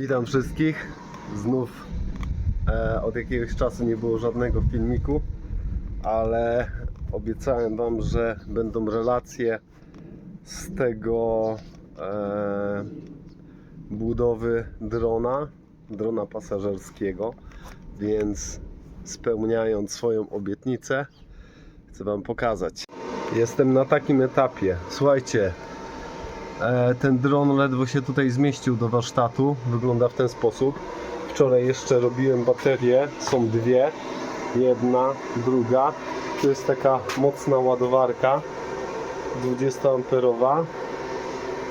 Witam wszystkich. Znów e, od jakiegoś czasu nie było żadnego filmiku, ale obiecałem Wam, że będą relacje z tego e, budowy drona, drona pasażerskiego, więc spełniając swoją obietnicę, chcę Wam pokazać. Jestem na takim etapie. Słuchajcie, Ten dron ledwo się tutaj zmieścił do warsztatu. Wygląda w ten sposób. Wczoraj jeszcze robiłem baterie. Są dwie. Jedna, druga. Tu jest taka mocna ładowarka 20 amperowa.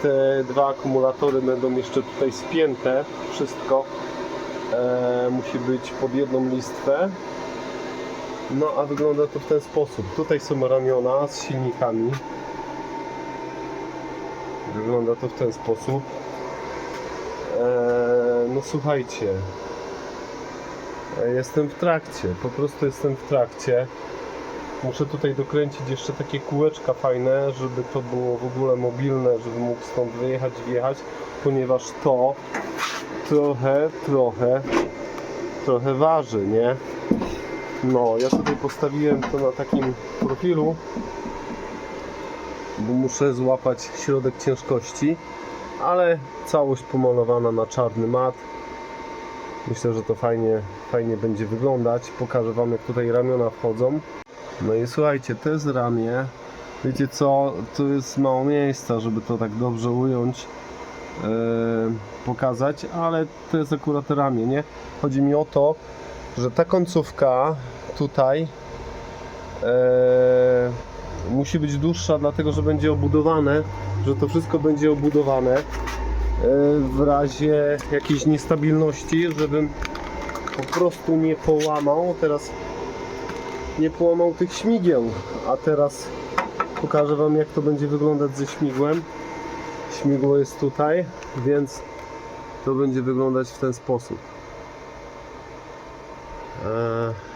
Te dwa akumulatory będą jeszcze tutaj spięte. Wszystko e, musi być pod jedną listwę. No a wygląda to w ten sposób. Tutaj są ramiona z silnikami. Wygląda to w ten sposób. Eee, no słuchajcie. E, Jestem w trakcie, po prostu jestem w trakcie. Muszę tutaj dokręcić jeszcze takie kółeczka fajne, żeby to było w ogóle mobilne, żeby mógł stąd wyjechać, wjechać, ponieważ to trochę, trochę, trochę waży, nie? No, ja tutaj postawiłem to na takim profilu, bo muszę złapać środek ciężkości, ale całość pomalowana na czarny mat. Myślę, że to fajnie, fajnie będzie wyglądać. Pokażę Wam, jak tutaj ramiona wchodzą. No i słuchajcie, to jest ramię. Wiecie co, tu jest mało miejsca, żeby to tak dobrze ująć, yy, pokazać, ale to jest akurat ramię, nie? Chodzi mi o to, że ta końcówka tutaj e, musi być dłuższa, dlatego że będzie obudowane, że to wszystko będzie obudowane e, w razie jakiejś niestabilności, żebym po prostu nie połamał teraz nie połamał tych śmigieł, a teraz pokażę Wam jak to będzie wyglądać ze śmigłem. Śmigło jest tutaj, więc to będzie wyglądać w ten sposób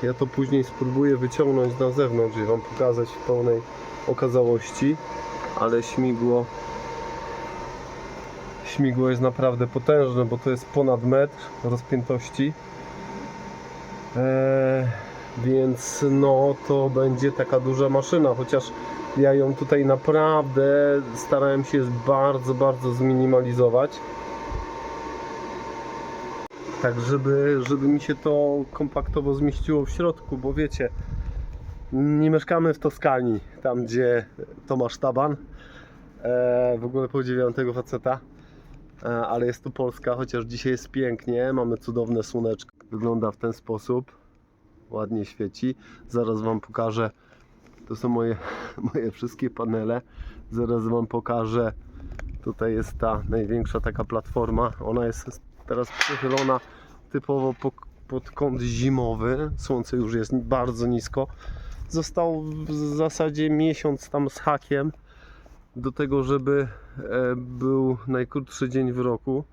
Ja to później spróbuję wyciągnąć na zewnątrz i Wam pokazać w pełnej okazałości, ale śmigło śmigło jest naprawdę potężne, bo to jest ponad metr rozpiętości. E, więc no to będzie taka duża maszyna, chociaż ja ją tutaj naprawdę starałem się bardzo, bardzo zminimalizować tak żeby, żeby mi się to kompaktowo zmieściło w środku, bo wiecie, nie mieszkamy w Toskanii, tam gdzie Tomasz Taban. E, w ogóle podziwiam tego faceta, e, ale jest to Polska, chociaż dzisiaj jest pięknie, mamy cudowne słoneczko. Wygląda w ten sposób, ładnie świeci. Zaraz Wam pokażę, to są moje, moje wszystkie panele. Zaraz Wam pokażę, tutaj jest ta największa taka platforma, ona jest teraz przychylona typowo po, pod kąt zimowy. Słońce już jest bardzo nisko. Został w zasadzie miesiąc tam z hakiem do tego, żeby e, był najkrótszy dzień w roku.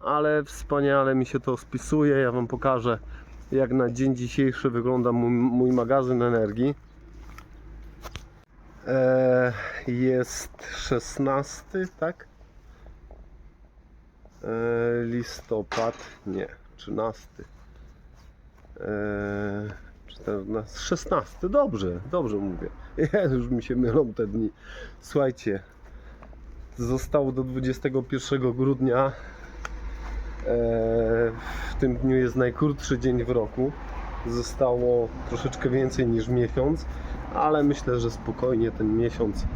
Ale wspaniale mi się to spisuje. Ja Wam pokażę, jak na dzień dzisiejszy wygląda mój, mój magazyn energii. E, jest 16, tak? E, listopad, nie, 13. E, 14, 16, dobrze, dobrze mówię. Ja, już mi się mylą te dni. Słuchajcie, zostało do 21 grudnia. E, w tym dniu jest najkrótszy dzień w roku. Zostało troszeczkę więcej niż miesiąc, ale myślę, że spokojnie ten miesiąc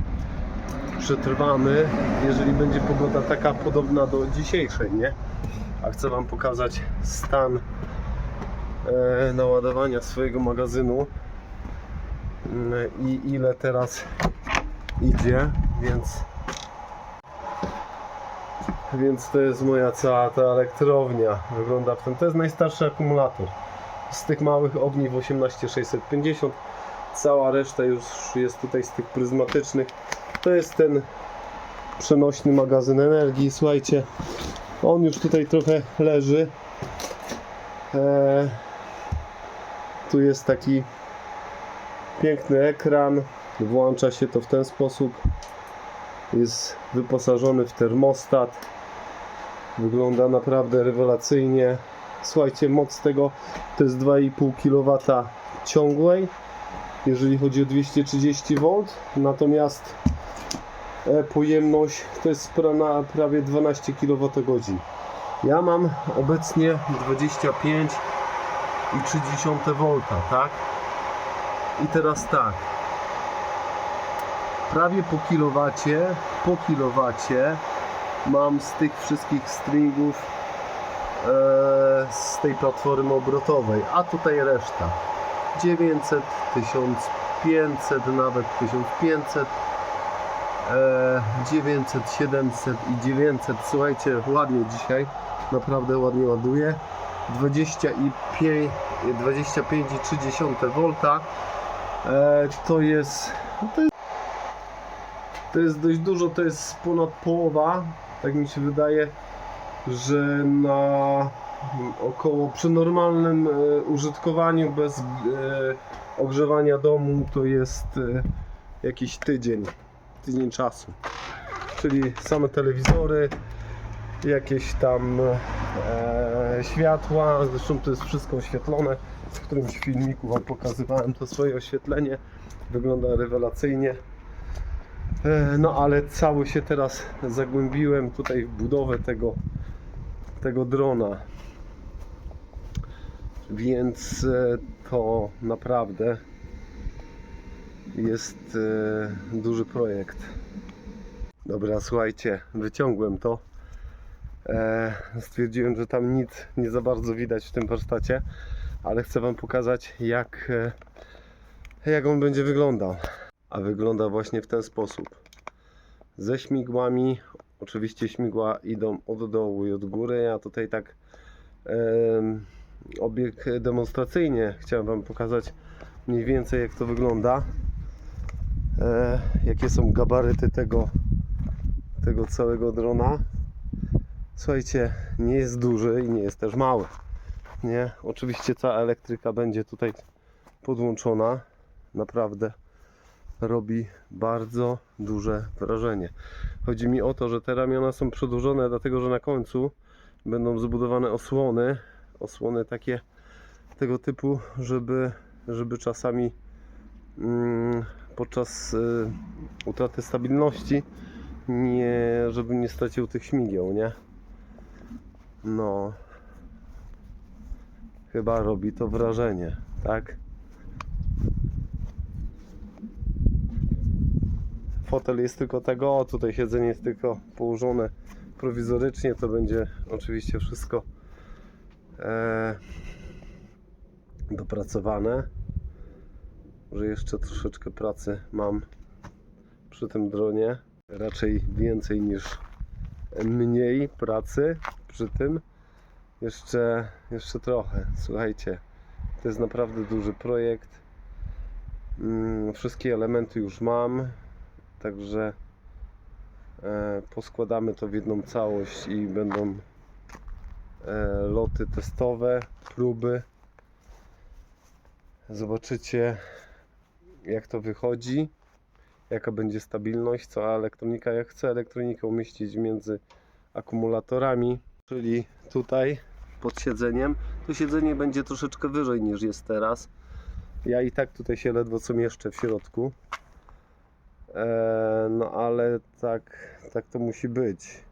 przetrwamy, jeżeli będzie pogoda taka podobna do dzisiejszej, nie? A chcę Wam pokazać stan e, naładowania swojego magazynu mm, i ile teraz idzie, więc więc to jest moja cała ta elektrownia. Wygląda w tym, to jest najstarszy akumulator. Z tych małych ogniw 18650 cała reszta już jest tutaj z tych pryzmatycznych to jest ten przenośny magazyn energii. Słuchajcie, on już tutaj trochę leży. Eee, tu jest taki piękny ekran. Włącza się to w ten sposób. Jest wyposażony w termostat. Wygląda naprawdę rewelacyjnie. Słuchajcie, moc tego to jest 2,5 kW ciągłej, jeżeli chodzi o 230 V, natomiast e, pojemność to jest prawie 12 kWh. Ja mam obecnie 25 i 30 V, tak? I teraz tak. Prawie po kilowacie, po kilowacie mam z tych wszystkich stringów e, z tej platformy obrotowej, a tutaj reszta 900, 1500, nawet 1500 e, 900, 700 i 900 słuchajcie, ładnie dzisiaj naprawdę ładnie ładuje. 25, 25,3 V to jest no to jest to jest dość dużo, to jest ponad połowa, tak mi się wydaje, że na około przy normalnym e, użytkowaniu bez e, ogrzewania domu to jest e, jakiś tydzień, tydzień czasu. Czyli same telewizory, jakieś tam światła, zresztą to jest wszystko oświetlone. W którymś filmiku Wam pokazywałem to swoje oświetlenie. Wygląda rewelacyjnie. No ale cały się teraz zagłębiłem tutaj w budowę tego, tego drona. Więc e, to naprawdę jest e, duży projekt. Dobra, słuchajcie, wyciągłem to. E, Stwierdziłem, że tam nic nie za bardzo widać w tym warsztacie, ale chcę Wam pokazać, jak, jak on będzie wyglądał. A wygląda właśnie w ten sposób. Ze śmigłami, oczywiście śmigła idą od dołu i od góry. Ja tutaj tak obieg demonstracyjnie chciałem Wam pokazać mniej więcej jak to wygląda. E, jakie są gabaryty tego, tego całego drona. Słuchajcie, nie jest duży i nie jest też mały. Nie, oczywiście cała elektryka będzie tutaj podłączona. Naprawdę robi bardzo duże wrażenie. Chodzi mi o to, że te ramiona są przedłużone, dlatego że na końcu będą zbudowane osłony. Osłony takie tego typu, żeby, żeby czasami mm, podczas y, utraty stabilności nie, żeby nie stracił tych śmigieł, nie? No. Chyba robi to wrażenie, tak? Fotel jest tylko tego, tutaj siedzenie jest tylko położone prowizorycznie, to będzie oczywiście wszystko e, dopracowane. Że jeszcze troszeczkę pracy mam przy tym dronie. Raczej więcej niż mniej pracy przy tym. Jeszcze, jeszcze trochę. Słuchajcie, to jest naprawdę duży projekt. Mm, Wszystkie elementy już mam, także e, poskładamy to w jedną całość i będą e, loty testowe, próby. Zobaczycie jak to wychodzi, jaka będzie stabilność, cała elektronika. Ja chcę elektronikę umieścić między akumulatorami, czyli tutaj pod siedzeniem. To siedzenie będzie troszeczkę wyżej niż jest teraz. Ja i tak tutaj się ledwo co mieszczę w środku. Eee, no ale tak, tak to musi być.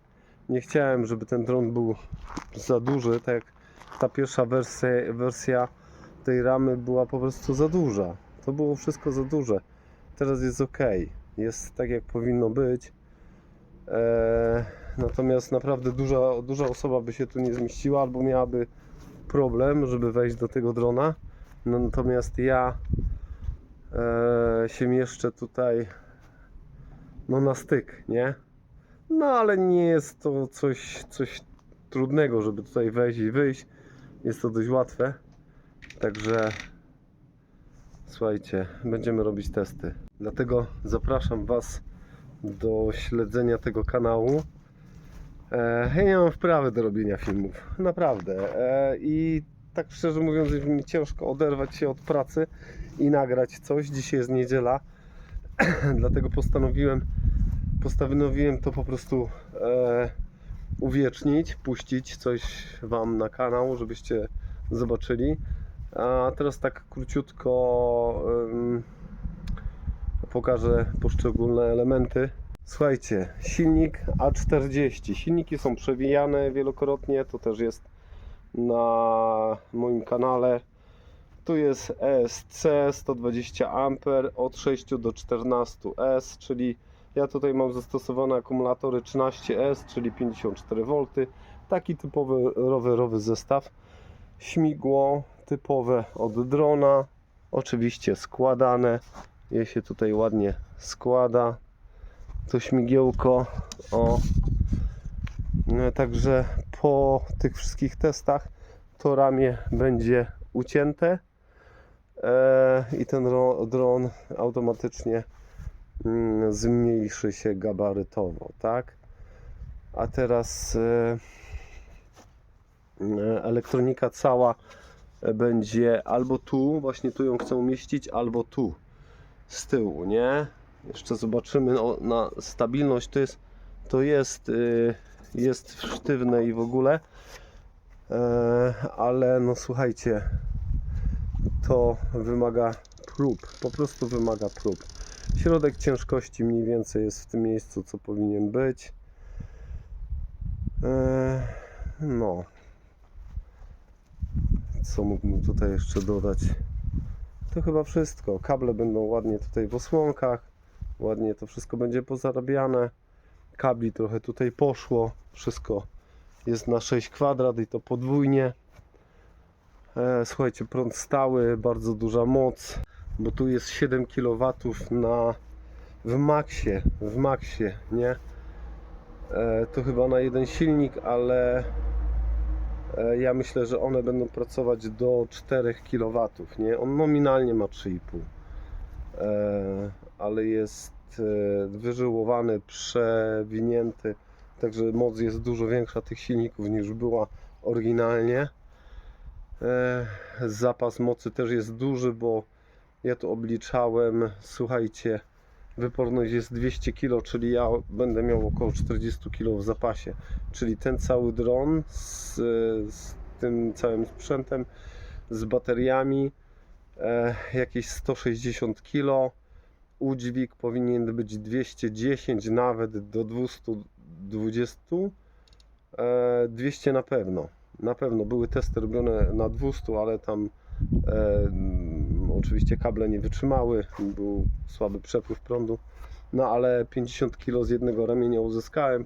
Nie chciałem, żeby ten dron był za duży, tak jak ta pierwsza wersja, wersja tej ramy była po prostu za duża. To było wszystko za duże. Teraz jest ok. Jest tak jak powinno być. Eee, natomiast naprawdę duża, duża osoba by się tu nie zmieściła albo miałaby problem, żeby wejść do tego drona. Natomiast ja eee, się mieszczę tutaj no na styk, nie? No ale nie jest to coś, coś trudnego, żeby tutaj wejść i wyjść. Jest to dość łatwe. Także słuchajcie, będziemy robić testy. Dlatego zapraszam Was do śledzenia tego kanału. E, ja nie mam wprawy do robienia filmów, naprawdę. E, I tak szczerze mówiąc, mi ciężko oderwać się od pracy i nagrać coś. Dzisiaj jest niedziela, dlatego postanowiłem, postanowiłem to po prostu e, uwiecznić, puścić coś Wam na kanał, żebyście zobaczyli. A teraz tak króciutko ym, pokażę poszczególne elementy. Słuchajcie, silnik A40. Silniki są przewijane wielokrotnie, to też jest na moim kanale. Tu jest ESC 120 A od 6 do 14 S, czyli ja tutaj mam zastosowane akumulatory 13S, czyli 54 V. Taki typowy rowerowy zestaw. Śmigło typowe od drona, oczywiście składane. Je się tutaj ładnie składa. To śmigiełko. O. E, Także po tych wszystkich testach to ramię będzie ucięte i ten ro- dron automatycznie mm, zmniejszy się gabarytowo, tak? A teraz e, e, elektronika cała e, będzie albo tu, właśnie tu ją chcę umieścić, albo tu z tyłu, nie? Jeszcze zobaczymy no, na stabilność to jest to jest y, jest sztywne i w ogóle e, ale no słuchajcie to wymaga prób, po prostu wymaga prób środek ciężkości mniej więcej jest w tym miejscu co powinien być e, no co mógłbym tutaj jeszcze dodać to chyba wszystko. Kable będą ładnie tutaj w osłonkach. Ładnie to wszystko będzie pozarabiane. Kabli trochę tutaj poszło. Wszystko jest na 6 kwadrat i to podwójnie. E, słuchajcie, prąd stały, bardzo duża moc, bo tu jest 7 kW na w maksie, w maksie, nie? E, to chyba na jeden silnik, ale E, Ja myślę, że one będą pracować do 4 kW. Nie? On nominalnie ma 3,5, e, ale jest wyżyłowany, przewinięty, także moc jest dużo większa tych silników niż była oryginalnie. E, Zapas mocy też jest duży, bo ja to obliczałem. Słuchajcie, wyporność jest 200 kg, czyli ja będę miał około 40 kg w zapasie. Czyli ten cały dron z, z tym całym sprzętem, z bateriami, e, jakieś 160 kg. Udźwig powinien być 210, nawet do 220. E, 200 na pewno. Na pewno były testy robione na 200, ale tam e, mm, oczywiście kable nie wytrzymały, był słaby przepływ prądu. No ale 50 kg z jednego ramienia uzyskałem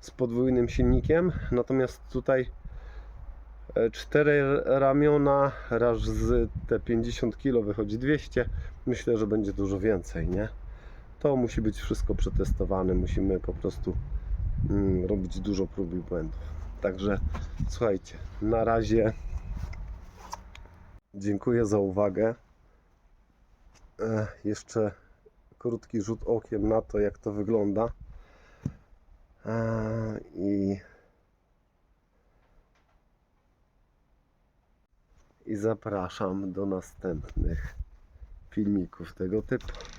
z podwójnym silnikiem. Natomiast tutaj e, cztery ramiona raz z te 50 kg wychodzi 200. Myślę, że będzie dużo więcej, nie? To musi być wszystko przetestowane. Musimy po prostu mm, robić dużo prób i błędów. Także słuchajcie, na razie dziękuję za uwagę. E, jeszcze krótki rzut okiem na to, jak to wygląda. E, I, I zapraszam do następnych filmików tego typu.